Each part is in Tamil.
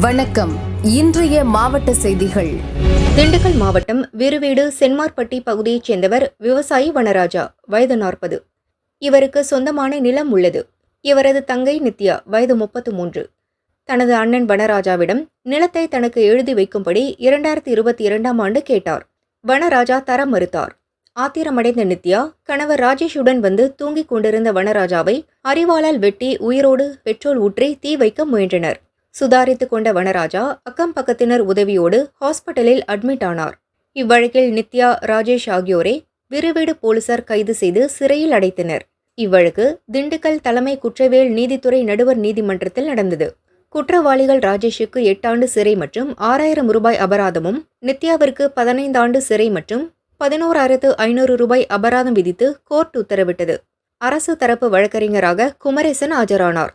வணக்கம். இன்றைய மாவட்ட செய்திகள். திண்டுக்கல் மாவட்டம் விறுவீடு சென்மார்பட்டி பகுதியைச் சேர்ந்தவர் விவசாயி வனராஜா வயது நாற்பது. இவருக்கு சொந்தமான நிலம் உள்ளது. இவரது தங்கை நித்யா வயது முப்பத்து மூன்று. தனது அண்ணன் வனராஜாவிடம் நிலத்தை தனக்கு எழுதி வைக்கும்படி இரண்டாயிரத்தி இருபத்தி இரண்டாம் ஆண்டு கேட்டார். வனராஜா தர மறுத்தார். ஆத்திரமடைந்த நித்யா கணவர் ராஜேஷுடன் வந்து தூங்கிக் கொண்டிருந்த வனராஜாவை அறிவாளால் வெட்டி உயிரோடு பெட்ரோல் ஊற்றி தீ வைக்க முயன்றனர். சுதாரித்து கொண்ட வனராஜா அக்கம் பக்கத்தினர் உதவியோடு ஹாஸ்பிட்டலில் அட்மிட் ஆனார். இவ்வழக்கில் நித்யா ராஜேஷ் ஆகியோரை விருவீடு போலீசார் கைது செய்து சிறையில் அடைத்தனர். இவ்வழக்கு திண்டுக்கல் தலைமை குற்றவியல் நீதித்துறை நடுவர் நீதிமன்றத்தில் நடந்தது. குற்றவாளிகள் ராஜேஷுக்கு எட்டாண்டு சிறை மற்றும் ஆறாயிரம் ரூபாய் அபராதமும் நித்யாவிற்கு பதினைந்தாண்டு சிறை மற்றும் பதினோராயிரத்து ஐநூறு ரூபாய் அபராதம் விதித்து கோர்ட் உத்தரவிட்டது. அரசு தரப்பு வழக்கறிஞராக குமரேசன் ஆஜரானார்.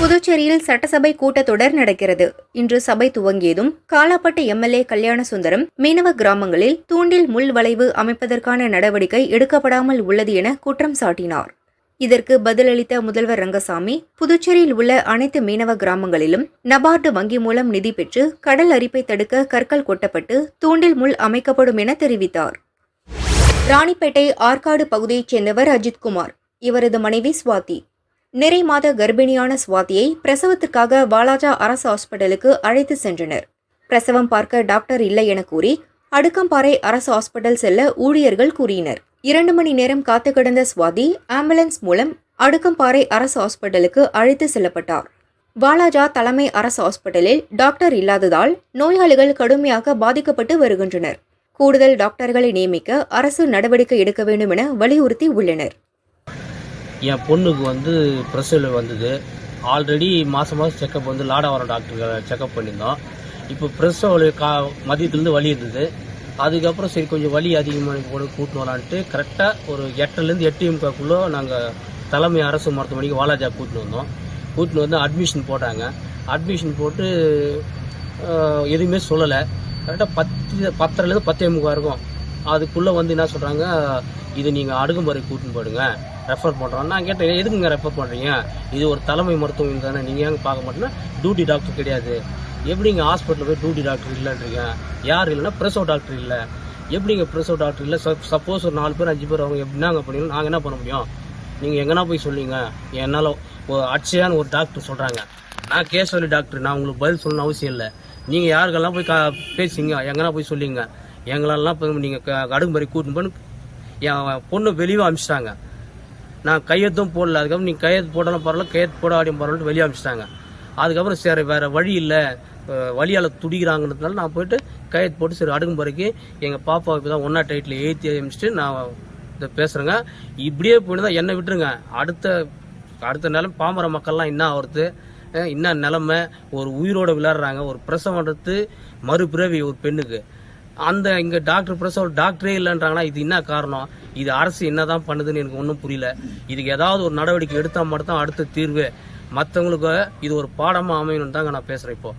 புதுச்சேரியில் சட்டசபை கூட்டத்தொடர் நடக்கிறது. இன்று சபை துவங்கியதும் காலாப்பட்டு எம்எல்ஏ கல்யாண சுந்தரம் மீனவ கிராமங்களில் தூண்டில் முள் வளைவு அமைப்பதற்கான நடவடிக்கை எடுக்கப்படாமல் உள்ளது என குற்றம் சாட்டினார். இதற்கு பதிலளித்த முதல்வர் ரங்கசாமி புதுச்சேரியில் உள்ள அனைத்து மீனவ கிராமங்களிலும் நபார்டு வங்கி மூலம் நிதி பெற்று கடல் அரிப்பை தடுக்க கற்கள் கொட்டப்பட்டு தூண்டில் முள் அமைக்கப்படும் என தெரிவித்தார். ராணிப்பேட்டை ஆற்காடு பகுதியைச் சேர்ந்தவர் அஜித்குமார் இவரது மனைவி சுவாதி நிறை மாத கர்ப்பிணியான சுவாதியை பிரசவத்திற்காக வாலாஜா அரசு ஹாஸ்பிட்டலுக்கு அழைத்து சென்றனர். பிரசவம் பார்க்க டாக்டர் இல்லை என கூறி அடுக்கம்பாறை அரசு ஹாஸ்பிட்டல் செல்ல ஊழியர்கள் கூறினர். இரண்டு மணி நேரம் காத்து கிடந்த சுவாதி ஆம்புலன்ஸ் மூலம் அடுக்கம்பாறை அரசு ஹாஸ்பிட்டலுக்கு அழைத்து செல்லப்பட்டார். வாலாஜா தலைமை அரசு ஹாஸ்பிட்டலில் டாக்டர் இல்லாததால் நோயாளிகள் கடுமையாக பாதிக்கப்பட்டு வருகின்றனர். கூடுதல் டாக்டர்களை நியமிக்க அரசு நடவடிக்கை எடுக்க வேண்டும் என வலியுறுத்தி உள்ளனர். என் பொண்ணுக்கு வந்து பிரசவில் வந்தது. ஆல்ரெடி மாதம் மாதம் செக்கப் வந்து லாடாவரம் டாக்டர் செக்கப் பண்ணியிருந்தோம். இப்போ பிரசவ கா மதியத்துலேருந்து வலி இருந்தது. அதுக்கப்புறம் சரி கொஞ்சம் வலி அதிகமாக கூட கூட்டின்னு வரலான்ட்டு கரெக்டாக ஒரு எட்டுலேருந்து எட்டு எம்காக்குள்ளே நாங்கள் தலைமை அரசு மருத்துவமனைக்கு வாலாஜா கூட்டின்னு வந்தோம். கூட்டின்னு வந்து அட்மிஷன் போட்டாங்க. அட்மிஷன் போட்டு எதுவுமே சொல்லலை. கரெக்டாக பத்து பத்தரைலேருந்து பத்து எம்கா இருக்கும். அதுக்குள்ளே வந்து என்ன சொல்கிறாங்க இது நீங்கள் அடுக்குமுறை கூட்டின்னு போயிடுங்க ரெஃபர் பண்ணுறோம் நான் கேட்டேன் எதுக்குங்க ரெஃபர் பண்ணுறீங்க இது ஒரு தலைமை மருத்துவம் தானே நீங்கள் ஏங்க பார்க்க மாட்டேன்னா டியூட்டி டாக்டர் கிடையாது. எப்படிங்க ஹாஸ்பிட்டலில் போய் டியூட்டி டாக்டர் இல்லைன்றீங்க? யார் இல்லைன்னா பிரசவ் டாக்டர் இல்லை. எப்படிங்க பிரசவ் டாக்டர் இல்லை? சப்போஸ் ஒரு நாலு பேர் அஞ்சு பேர் அவங்க எப்படினாங்க பண்ணீங்க நாங்கள் என்ன பண்ண முடியும்? நீங்கள் எங்கன்னா போய் சொல்லுங்க. என்னால் ஒரு அட்சையான ஒரு டாக்டர் சொல்கிறாங்க நான் கேசவலி டாக்டர் நான் உங்களுக்கு பதில் சொல்லணும்னு அவசியம் இல்லை. நீங்கள் யாருக்கெல்லாம் போய் கா பேசிங்க எங்கன்னா போய் சொல்லிங்க. எங்களெல்லாம் இப்போ நீங்கள் அடுக்குமுறை கூட்டின்னு பண்ணி என் பொண்ணு வெளியே அனுப்பிச்சிட்டாங்க நான் கையெழுத்தும் போடல. அதுக்கப்புறம் நீங்கள் கையெழுத்து போடலாம் பரவாயில்ல கையெழுத்து போடாடியும் பரவாயில்ல வெளியே அமிச்சிட்டாங்க. அதுக்கப்புறம் சரி வேறு வழி இல்லை. வழியால் துடிக்கிறாங்கிறதுனால நான் போயிட்டு கையெழுத்து போட்டு சரி அடுக்குமுறைக்கு எங்கள் பாப்பாவை இப்போ தான் ஒன்றா டைட்டில் ஏற்றி அமிச்சிட்டு நான் இதை பேசுகிறேங்க இப்படியே போயிருந்தால் என்னை விட்டுருங்க. அடுத்த அடுத்த நிலம் பாமர மக்கள்லாம் என்ன ஆகுறது? என்ன நிலமை? ஒரு உயிரோட விளையாடுறாங்க. ஒரு பிரசவன்றது மறுபிறவி ஒரு பெண்ணுக்கு. அந்த இங்க டாக்டர் பிரசவ டாக்டரே இல்லைன்றாங்கன்னா இது என்ன காரணம்? இது அரசு என்னதான் பண்ணுதுன்னு எனக்கு ஒன்றும் புரியல. இதுக்கு ஏதாவது ஒரு நடவடிக்கை எடுத்தால் மட்டும் தான் அடுத்த தீர்வு. மற்றவங்களுக்கு இது ஒரு பாடமாக அமையணும்னு தாங்க நான் பேசுகிறேன் இப்போ.